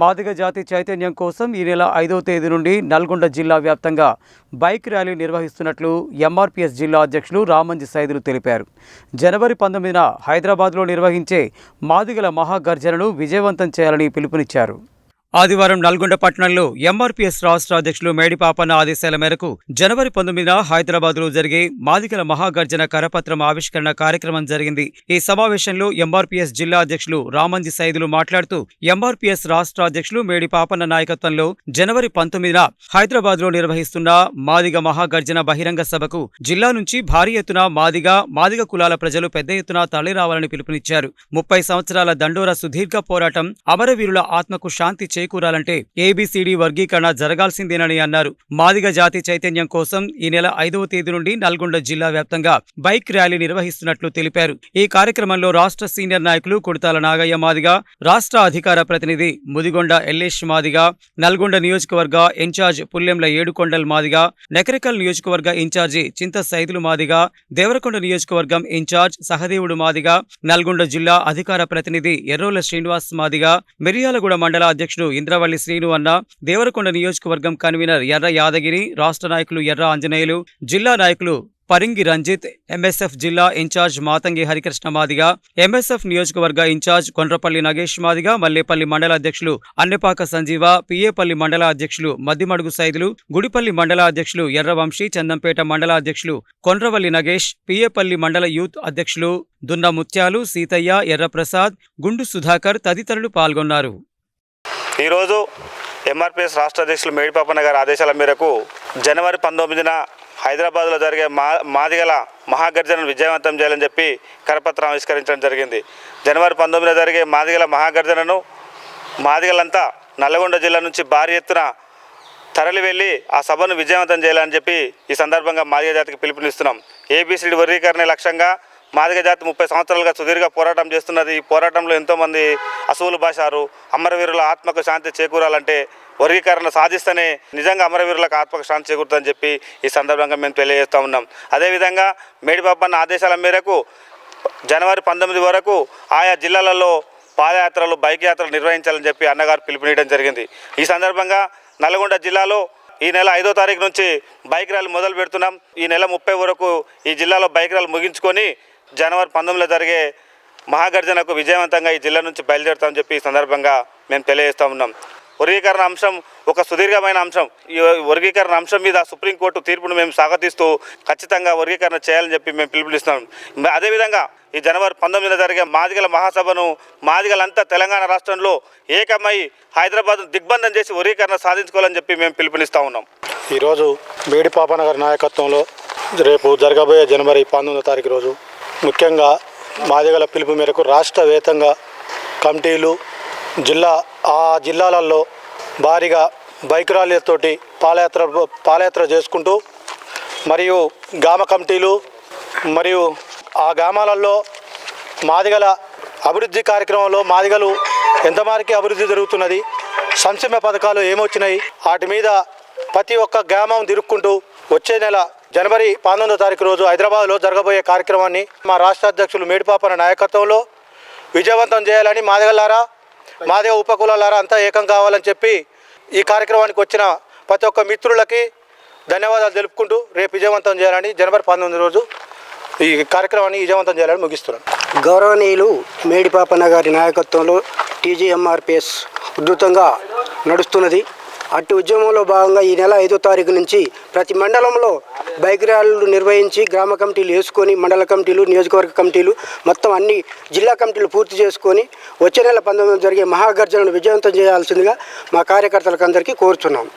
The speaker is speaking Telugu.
మాదిగ జాతి చైతన్యం కోసం ఈ నెల ఐదవ తేదీ నుండి నల్గొండ జిల్లా వ్యాప్తంగా బైక్ ర్యాలీ నిర్వహిస్తున్నట్లు ఎంఆర్పీఎస్ జిల్లా అధ్యక్షులు రామంజి సైదులు తెలిపారు. జనవరి పంతొమ్మిదిన హైదరాబాద్లో నిర్వహించే మాదిగల మహాగర్జనను విజయవంతం చేయాలని పిలుపునిచ్చారు. ఆదివారం నల్గొండ పట్టణంలో ఎంఆర్పీఎస్ రాష్ట్ర అధ్యక్షులు మేడిపాపన్న ఆదేశాల మేరకు జనవరి పంతొమ్మిదిన హైదరాబాద్లో జరిగే మాదిగల మహాగర్జన కరపత్రం ఆవిష్కరణ కార్యక్రమం జరిగింది. ఈ సమావేశంలో ఎంఆర్పీఎస్ జిల్లా అధ్యక్షులు రామంజి సైదులు మాట్లాడుతూ ఎంఆర్పీఎస్ రాష్ట్ర అధ్యక్షులు మేడిపాపన్న నాయకత్వంలో జనవరి పంతొమ్మిదిన హైదరాబాద్లో నిర్వహిస్తున్న మాదిగ మహాగర్జన బహిరంగ సభకు జిల్లా నుంచి భారీ ఎత్తున మాదిగ మాదిగ కులాల ప్రజలు పెద్ద ఎత్తున తరలిరావాలని పిలుపునిచ్చారు. ముప్పై సంవత్సరాల దండోర సుదీర్ఘ పోరాటం అమరవీరుల ఆత్మకు శాంతి చేకూరాలంటే ఏబిసిడి వర్గీకరణ జరగాల్సిందేనని అన్నారు. మాదిగ జాతి చైతన్యం కోసం ఈ నెల ఐదవ తేదీ నుండి నల్గొండ జిల్లా వ్యాప్తంగా బైక్ ర్యాలీ నిర్వహిస్తున్నట్లు తెలిపారు. ఈ కార్యక్రమంలో రాష్ట్ర సీనియర్ నాయకులు కుడతాల నాగయ్య మాదిగ రాష్ట్ర అధికార ప్రతినిధి ముదిగొండ ఎల్లేష్ మాదిగ నల్గొండ నియోజకవర్గ ఇన్ఛార్జ్ పుల్లెంల ఏడుకొండల్ మాదిగ నెకరికల్ నియోజకవర్గ ఇన్ఛార్జి చింత సైదులు మాదిగ దేవరకొండ నియోజకవర్గం ఇన్ఛార్జ్ సహదేవుడు మాదిగ నల్గొండ జిల్లా అధికార ప్రతినిధి ఎర్రోల శ్రీనివాస్ మాదిగ మిర్యాలగూడ మండల అధ్యక్షుడు ఇంద్రవల్లి శ్రీను అన్న దేవరకొండ నియోజకవర్గం కన్వీనర్ ఎర్ర యాదగిరి రాష్ట్ర నాయకులు ఎర్ర ఆంజనేయులు జిల్లా నాయకులు పరింగి రంజిత్ ఎంఎస్ఎఫ్ జిల్లా in charge Mathangi Harikrishna Madiga MSF నియోజకవర్గ ఇన్ఛార్జ్ కొండ్రపల్లి నగేష్ మాదిగ మల్లేపల్లి మండల అధ్యక్షులు అన్నెపాక సంజీవ పిఏపల్లి మండల అధ్యక్షులు మద్దిమడుగు సైదులు గుడిపల్లి మండల అధ్యక్షులు ఎర్రవంశీ చందంపేట మండల అధ్యక్షులు కొండ్రవల్లి నగేష్ పిఏపల్లి మండల యూత్ అధ్యక్షులు దున్న ముత్యాలు సీతయ్య ఎర్రప్రసాద్ గుండు సుధాకర్ తదితరులు పాల్గొన్నారు. ఈరోజు ఎంఆర్పిఎస్ రాష్ట్ర అధ్యక్షులు మేడిపాపన్న గారి ఆదేశాల మేరకు జనవరి పంతొమ్మిదిన హైదరాబాద్లో జరిగే మా మాదిగల మహాగర్జనను విజయవంతం చేయాలని చెప్పి కరపత్రం ఆవిష్కరించడం జరిగింది. జనవరి పంతొమ్మిదిన జరిగే మాదిగల మహాగర్జనను మాదిగలంతా నల్లగొండ జిల్లా నుంచి భారీ ఎత్తున తరలి వెళ్ళి ఆ సభను విజయవంతం చేయాలని చెప్పి ఈ సందర్భంగా మాదిగ జాతికి పిలుపునిస్తున్నాం. ఏబీసీడీ వర్గీకరణ లక్ష్యంగా మాదిగ జాతి ముప్పై సంవత్సరాలుగా సుదీర్ఘ పోరాటం చేస్తున్నది. ఈ పోరాటంలో ఎంతోమంది అసువులు భాషారు అమరవీరుల ఆత్మకు శాంతి చేకూరాలంటే వర్గీకరణ సాధిస్తేనే నిజంగా అమరవీరులకు ఆత్మకు శాంతి చేకూరుతుందని చెప్పి ఈ సందర్భంగా మేము తెలియజేస్తూ ఉన్నాం. అదేవిధంగా మేడిపాపన్న ఆదేశాల మేరకు జనవరి పంతొమ్మిది వరకు ఆయా జిల్లాలలో పాదయాత్రలు బైక్ యాత్రలు నిర్వహించాలని చెప్పి అన్నగారు పిలుపునియడం జరిగింది. ఈ సందర్భంగా నల్గొండ జిల్లాలో ఈ నెల ఐదో తారీఖు నుంచి బైక్ ర్యాలీ మొదలు పెడుతున్నాం ఈ నెల ముప్పై వరకు ఈ జిల్లాలో బైక్ ర్యాలీ ముగించుకొని జనవరి పంతొమ్మిదిలో జరిగే మహాగర్జనకు విజయవంతంగా ఈ జిల్లా నుంచి బయలుదేరుతామని చెప్పి ఈ సందర్భంగా మేము తెలియజేస్తూ ఉన్నాం. వర్గీకరణ అంశం ఒక సుదీర్ఘమైన అంశం. ఈ వర్గీకరణ అంశం మీద సుప్రీంకోర్టు తీర్పును మేము స్వాగతిస్తూ ఖచ్చితంగా వర్గీకరణ చేయాలని చెప్పి మేము పిలుపునిస్తున్నాం. అదేవిధంగా ఈ జనవరి పంతొమ్మిదిన జరిగే మాదిగల మహాసభను మాదిగలంతా తెలంగాణ రాష్ట్రంలో ఏకమై హైదరాబాద్ దిగ్బంధం చేసి వర్గీకరణ సాధించుకోవాలని చెప్పి మేము పిలుపునిస్తూ ఉన్నాం. ఈరోజు మేడిపాపనగర్ నాయకత్వంలో రేపు జరగబోయే జనవరి పంతొమ్మిదో తారీఖు రోజు ముఖ్యంగా మాదిగల పిలుపు మేరకు రాష్ట్ర వేతంగా కమిటీలు జిల్లా ఆ జిల్లాలలో భారీగా బైక్ ర్యాలీలతోటి పాదయాత్ర పాదయాత్ర చేసుకుంటూ మరియు గ్రామ కమిటీలు మరియు ఆ గ్రామాలలో మాదిగల అభివృద్ధి కార్యక్రమంలో మాదిగలు ఎంతమారికి అభివృద్ధి జరుగుతున్నది సంక్షేమ పథకాలు ఏమొచ్చినాయి వాటి మీద ప్రతి ఒక్క గ్రామం తిరుక్కుంటూ వచ్చే నెల జనవరి పంతొమ్మిదో తారీఖు రోజు హైదరాబాద్లో జరగబోయే కార్యక్రమాన్ని మా రాష్ట్ర అధ్యక్షులు మేడిపాపన నాయకత్వంలో విజయవంతం చేయాలని మాదగలారా మాదేవ ఉపకులాలారా అంతా ఏకం కావాలని చెప్పి ఈ కార్యక్రమానికి వచ్చిన ప్రతి ఒక్క మిత్రులకి ధన్యవాదాలు తెలుపుకుంటూ రేపు విజయవంతం చేయాలని జనవరి పంతొమ్మిది రోజు ఈ కార్యక్రమాన్ని విజయవంతం చేయాలని ముగిస్తున్నాను గౌరవనీయులు మేడిపాపన్న గారి నాయకత్వంలో టీజీఎంఆర్పిఎస్ ఉధృతంగా నడుస్తున్నది. అట్టి ఉద్యమంలో భాగంగా ఈ నెల ఐదో తారీఖు నుంచి ప్రతి మండలంలో బైక్ ర్యాలీలు నిర్వహించి గ్రామ కమిటీలు వేసుకొని మండల కమిటీలు నియోజకవర్గ కమిటీలు మొత్తం అన్ని జిల్లా కమిటీలు పూర్తి చేసుకొని వచ్చే నెల పంతొమ్మిది జరిగే మహాగర్జనను విజయవంతం చేయాల్సిందిగా మా కార్యకర్తలకు అందరికీ కోరుతున్నాం